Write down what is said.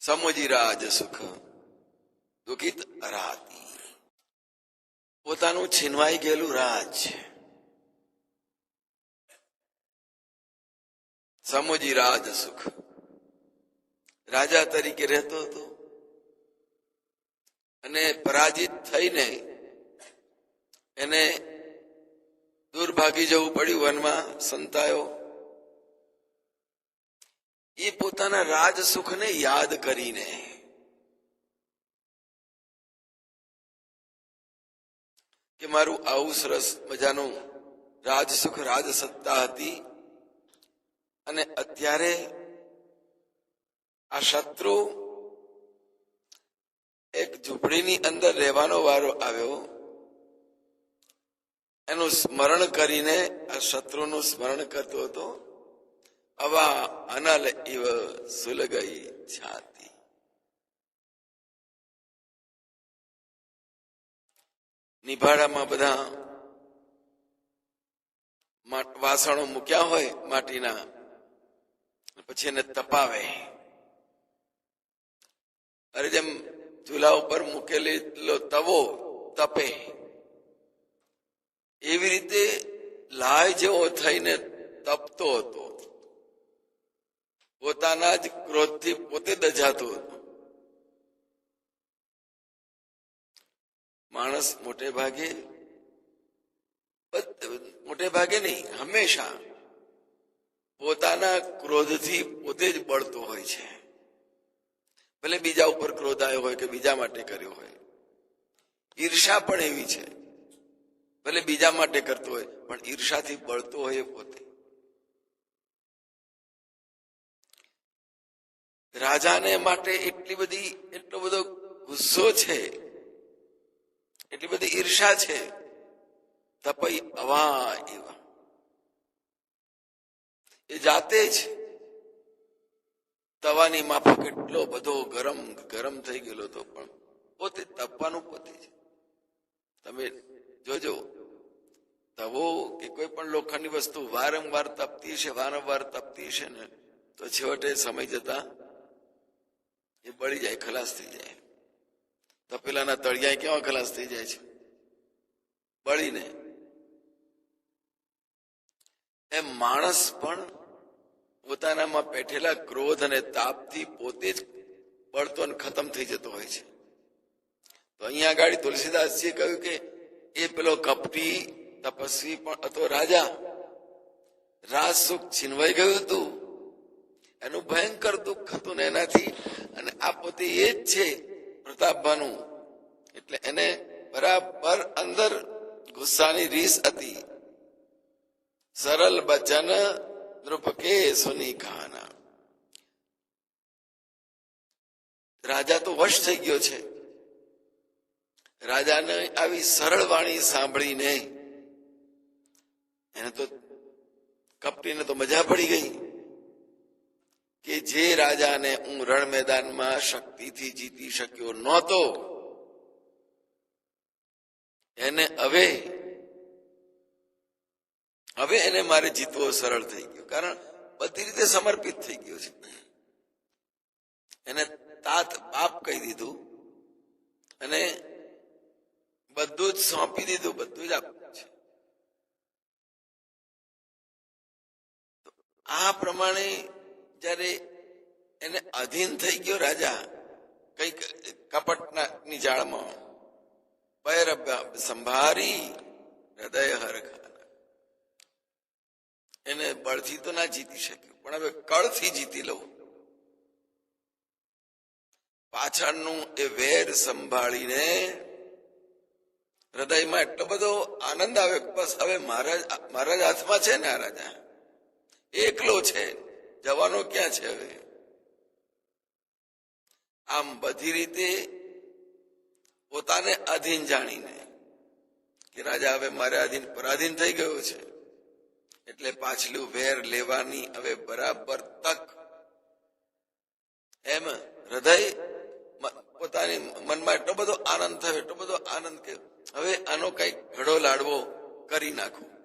સમુજી રાજ સુખ, દુઃખિત રાતી. પોતાનું છીનવાઈ ગયેલું રાજ સમુજી રાજ સુખ. રાજા તરીકે રહેતો હતો અને પરાજિત થઈને એને દૂર ભાગી જવું પડ્યું વનમાં સંતાયો. એ પોતાના રાજ સુખને યાદ કરીને. કે મારું આવું સરસ મજાનું રાજસુખ રાજ સત્તા હતી. અને અત્યારે આ શત્રુ એક ઝૂંપડીની અંદર રહેવાનો વારો આવ્યો. એનું સ્મરણ કરીને આ શત્રુનું સ્મરણ કરતો હતો. અવા અનલ ઇવ સુલગઈ છાતી નિભાડામાં બધા વાસણો મૂક્યા હોય માટીના પછી એને તપાવે અરે જેમ ચૂલા ઉપર મૂકેલો તવો તપે એવી રીતે લાય જેવો થઈને તપતો હતો પોતાના જ ક્રોધથી પોતે દજાતો હતો. માણસ મોટે ભાગે મોટે ભાગે નહીં, હંમેશા પોતાના ક્રોધથી પોતે જ બળતો હોય છે. ભલે બીજા ઉપર ક્રોધ આવ્યો હોય કે બીજા માટે કર્યો હોય. ઈર્ષા પણ એવી છે. ભલે બીજા માટે કરતો હોય, પણ ઈર્ષાથી બળતો હોય પોતે. રાજાને માટે એટલી બધી, એટલો બધો ગુસ્સો છે, એટલી બધી ઈર્ષા છે, તપઈ અવા એવા. એ જાતે જ તવાની માફક એટલો બધો ગરમ ગરમ થઈ ગયેલો હતો, પણ પોતે તપવાનું પોતે જ. તમે જોજો, તવો કે કોઈ પણ લોખંડની વસ્તુ વારંવાર તપતી છે વારંવાર તપતી છે ને, તો છેવટે સમય જતા એ બળી જાય, ખલાસ થઈ જાય. તપેલાના તળિયા કેવા ખલાસ થઈ જાય છે? બળીને. એમ માણસ પણ પોતાનામાં પેઠેલા ક્રોધ અને તાપથી પોતે જ બળતો અને ખતમ થઈ જતો હોય છે. તો અહીંયા આગળ તુલસીદાસજીએ કહ્યું કે એ પેલો કપટી તપસ્વી પણ હતો રાજા. રાજ સુખ છીનવાઈ ગયું હતું. એનું ભયંકર દુઃખ હતું ને એનાથી અને આ પોતે એ જ છે પ્રતાપભાનું એટલે એને બરાબર અંદર ગુસ્સાની રીસ હતી. સરળ બચન દ્રુપકે સુની ખાના. રાજા તો વશ થઈ ગયો છે. રાજાને આવી સરળ વાણી સાંભળીને એને તો કપટીને તો મજા પડી ગઈ. કે જે રાજાને હું રણ મેદાનમાં શક્તિથી જીતી શક્યો નહોતો, એને હવે હવે એને મારે જીતવો સરળ થઈ ગયો. કારણ બધી રીતે સમર્પિત થઈ ગયો છે. એને તાત બાપ કહી દીધું અને બધું જ સોંપી દીધું, બધું જ આપ્યું છે. આ પ્રમાણે જ્યારે એને અધીન થઈ ગયો રાજા, કંઈક કપટના જાળમાં પૈર સંભારી હૃદય હરખાના એને બળથી તો ના જીતી શક્યું, પણ હવે કળથી જીતી લઉં. પાછળનું એ વેર સંભાળીને હૃદયમાં એટલો બધો આનંદ આવે, બસ હવે મહારાજ મારા જ હાથમાં છે ને આ રાજા. એકલો છે. જવાનો ક્યાં છે હવે? આમ બધી રીતે પોતાને અધીન જાણીને કે રાજા હવે મારે અધીન પરાધીન થઈ ગયો છે. એટલે પાછલું વેર લેવાની હવે બરાબર તક. એમ હૃદય પોતાની મનમાં એટલો બધો આનંદ થયો, એટલો બધો આનંદ કે હવે આનો કંઈક ઘડો લાડવો કરી નાખું.